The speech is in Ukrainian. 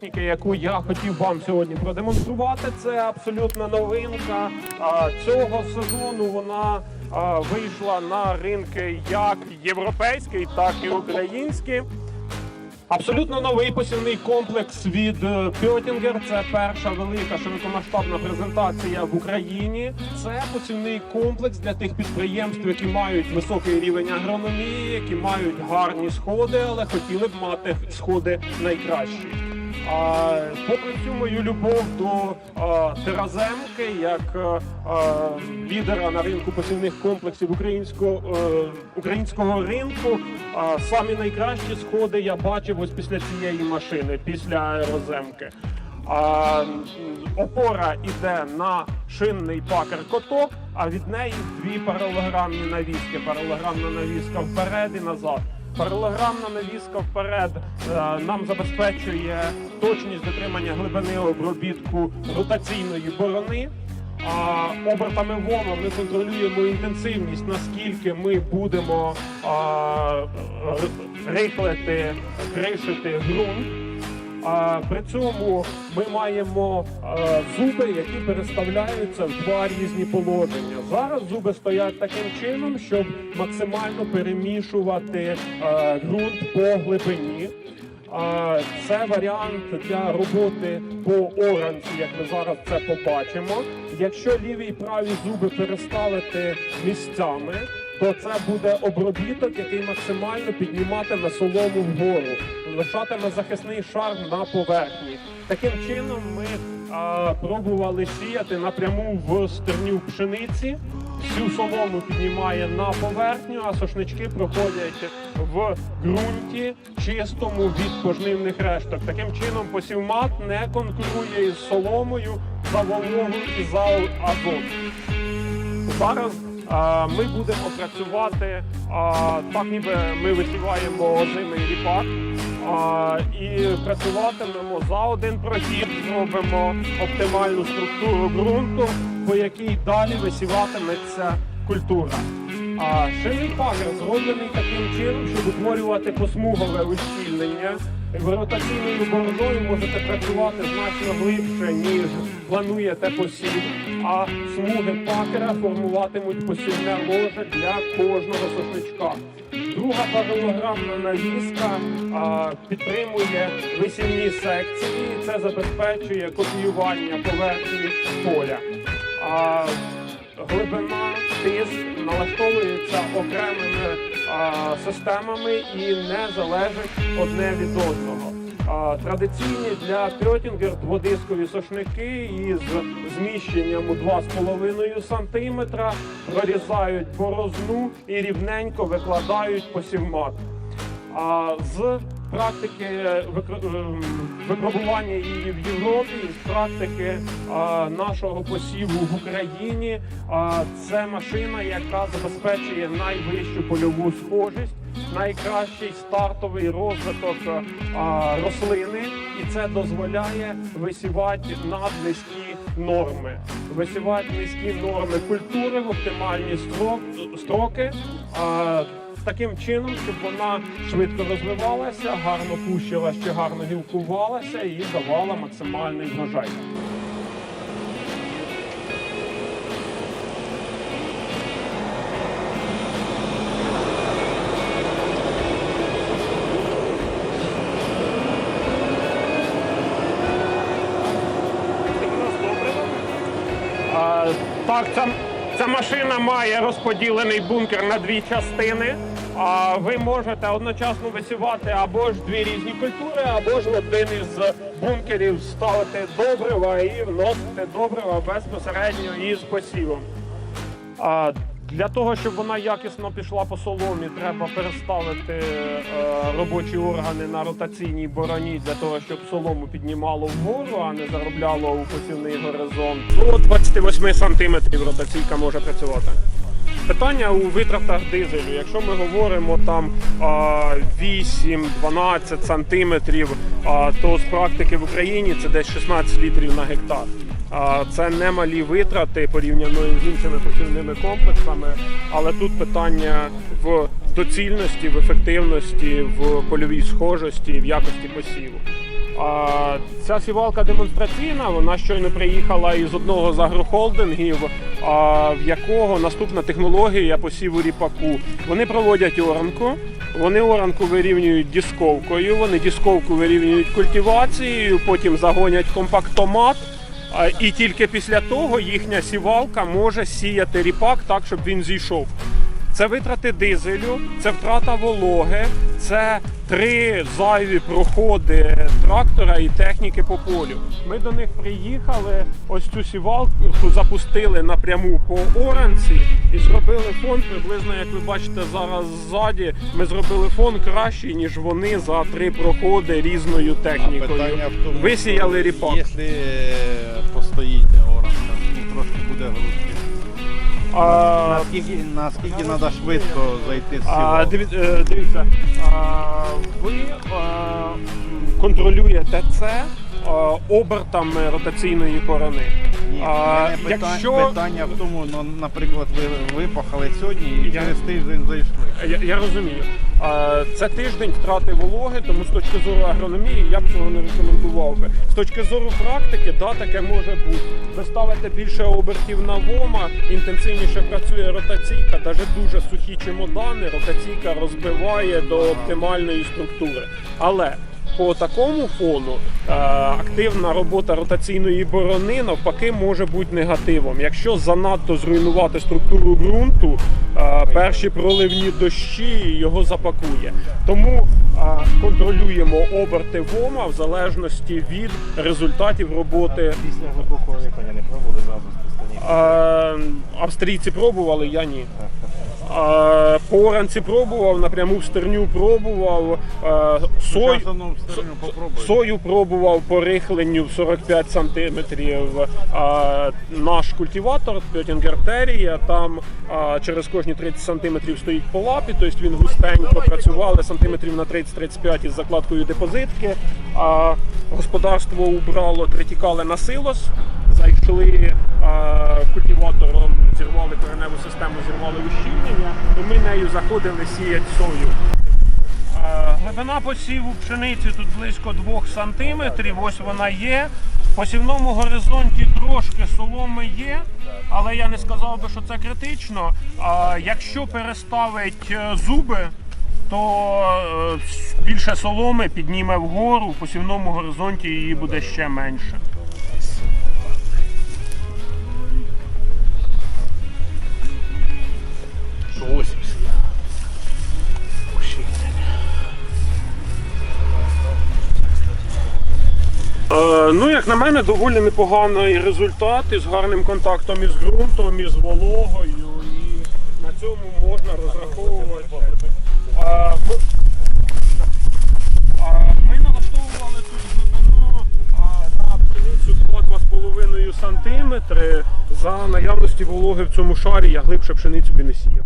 Техніка, яку я хотів вам сьогодні продемонструвати, це абсолютно новинка цього сезону. Вона вийшла на ринки як європейський, так і український. Абсолютно новий посівний комплекс від е, Пьотінгер. Це перша велика широкомасштабна презентація в Україні. Це посівний комплекс для тих підприємств, які мають високий рівень агрономії, які мають гарні сходи, але хотіли б мати сходи найкращі. Попри всю мою любов до тераземки, як лідера на ринку посівних комплексів українського, е, українського ринку, самі найкращі сходи я бачив ось після цієї машини, після аероземки. А, опора йде на шинний пакер коток, а від неї дві паралограмні навіски. Паралограмна навіска вперед і назад. Паралограмна навіска вперед е, нам забезпечує точність дотримання глибини обробітку ротаційної борони. А обертами ВОМа ми контролюємо інтенсивність, наскільки ми будемо а, рихлити, кришити ґрунт. А при цьому ми маємо е, зуби, які переставляються в два різні положення. Зараз зуби стоять таким чином, щоб максимально перемішувати е, ґрунт по глибині. Е, Це варіант для роботи по оранці, як ми зараз це побачимо. Якщо ліві і праві зуби переставити місцями, то це буде обробіток, який максимально підніматиме солому вгору, лишатиме захисний шар на поверхні. Таким чином ми а, пробували сіяти напряму в стерню пшениці. Всю солому піднімає на поверхню, а сошнички проходять в ґрунті чистому від пожнивних решток. Таким чином посівмат не конкурує із соломою за вологу і за азот. Зараз а, ми будемо працювати а, так, ніби ми висіваємо озимий ріпак. І працюватимемо за один прохід, зробимо оптимальну структуру ґрунту, по якій далі висіватиметься культура. А шинний пагер зроблений таким чином, щоб утворювати посмугове ущільнення. Ротаційною бороною можете працювати значно глибше, ніж плануєте посів. А смуги пакера формуватимуть посівне ложе для кожного сошничка. Друга паралограмна навіска а, підтримує висівні секції. Це забезпечує копіювання поверхні поля. А, глибина, тиск налаштовується окремими а, системами і не залежить одне від одного. Традиційні для пьотінгер дводискові сошники із зміщенням у 2,5 см прорізають борозну і рівненько викладають посівмат. А з практики ем, випробування її в Європі, з практики нашого посіву в Україні, це машина, яка забезпечує найвищу польову схожість, найкращий стартовий розвиток рослини, і це дозволяє висівати наднизькі норми, висівати низькі норми культури в оптимальні строки. Таким чином, щоб вона швидко розвивалася, гарно пущила, ще гарно гілкувалася і давала максимальний врожай. Так, ця, ця машина має розподілений бункер на дві частини. А ви можете одночасно висівати або ж дві різні культури, або ж один із бункерів ставити добрива і вносити добрива безпосередньо із посівом. А, для того, щоб вона якісно пішла по соломі, треба переставити е, робочі органи на ротаційній бороні для того, щоб солому піднімало вгору, а не заробляло у посівний горизонт. До 28 сантиметрів ротаційка може працювати. Питання у витратах дизелю. Якщо ми говоримо там 8-12 сантиметрів, то з практики в Україні це десь 16 літрів на гектар. Це немалі витрати порівняно з іншими посівними комплексами, але тут питання в доцільності, в ефективності, в польовій схожості, в якості посіву. Ця сівалка демонстраційна, вона щойно приїхала із одного з агрохолдингів, в якого наступна технологія посіву ріпаку. Вони проводять оранку, вони оранку вирівнюють дісковкою, вони дісковку вирівнюють культивацією, потім загонять компактомат. І тільки після того їхня сівалка може сіяти ріпак так, щоб він зійшов. Це витрати дизелю, це втрата вологи, це три зайві проходи трактора і техніки по полю. Ми до них приїхали, ось цю сівалку запустили напряму по оранці і зробили фон приблизно, як ви бачите зараз ззаді. Ми зробили фон кращий, ніж вони за три проходи різною технікою. Висіяли ріпак. А, Наскільки, наскільки треба швидко зайти з А, диві- е, дивіться, а, ви а, контролюєте це а, обертами ротаційної корони. Ні, а, мене питання, якщо- питання в тому, ну, наприклад, ви випахали сьогодні і Я- через тиждень зайшли. Я, я розумію. А, Це тиждень втрати вологи, тому з точки зору агрономії я б цього не рекомендував би. З точки зору практики, да, таке може бути. Ви ставите більше обертів на вома, інтенсивніше працює ротаційка, навіть дуже сухі чемодани, ротаційка розбиває до оптимальної структури. Але по такому фону е, активна робота ротаційної борони навпаки може бути негативом. Якщо занадто зруйнувати структуру ґрунту, е, перші проливні дощі його запакує. Тому е, контролюємо оберти ВОМа в залежності від результатів роботи. Після глибокого випання не пробували зразу з Австрійці пробували, я ні. Е, По пробував, напряму в стерню пробував. Сой, Зараз в попробуй. Сою пробував по рихленню в 45 сантиметрів. А, наш культиватор Пьотінгер Терія, там а, через кожні 30 сантиметрів стоїть по лапі, тобто він густенько працювали сантиметрів на 30-35 із закладкою депозитки. А, господарство убрало, тритікали на силос, зайшли культиватором, зірвали кореневу систему, зірвали ущільнення, і ми нею заходили сіяти сою. Глибина посіву пшениці тут близько 2 сантиметрів. Ось вона є. В посівному горизонті трошки соломи є, але я не сказав би, що це критично. Якщо переставить е, зуби, то е, більше соломи підніме вгору, в посівному горизонті її буде ще менше. На мене, доволі непоганий результат із гарним контактом із ґрунтом, із вологою, і на цьому можна розраховувати. Е, ми, налаштовували тут глибину на пшеницю 2-2,5 см. За наявності вологи в цьому шарі я глибше пшеницю би не сіяв.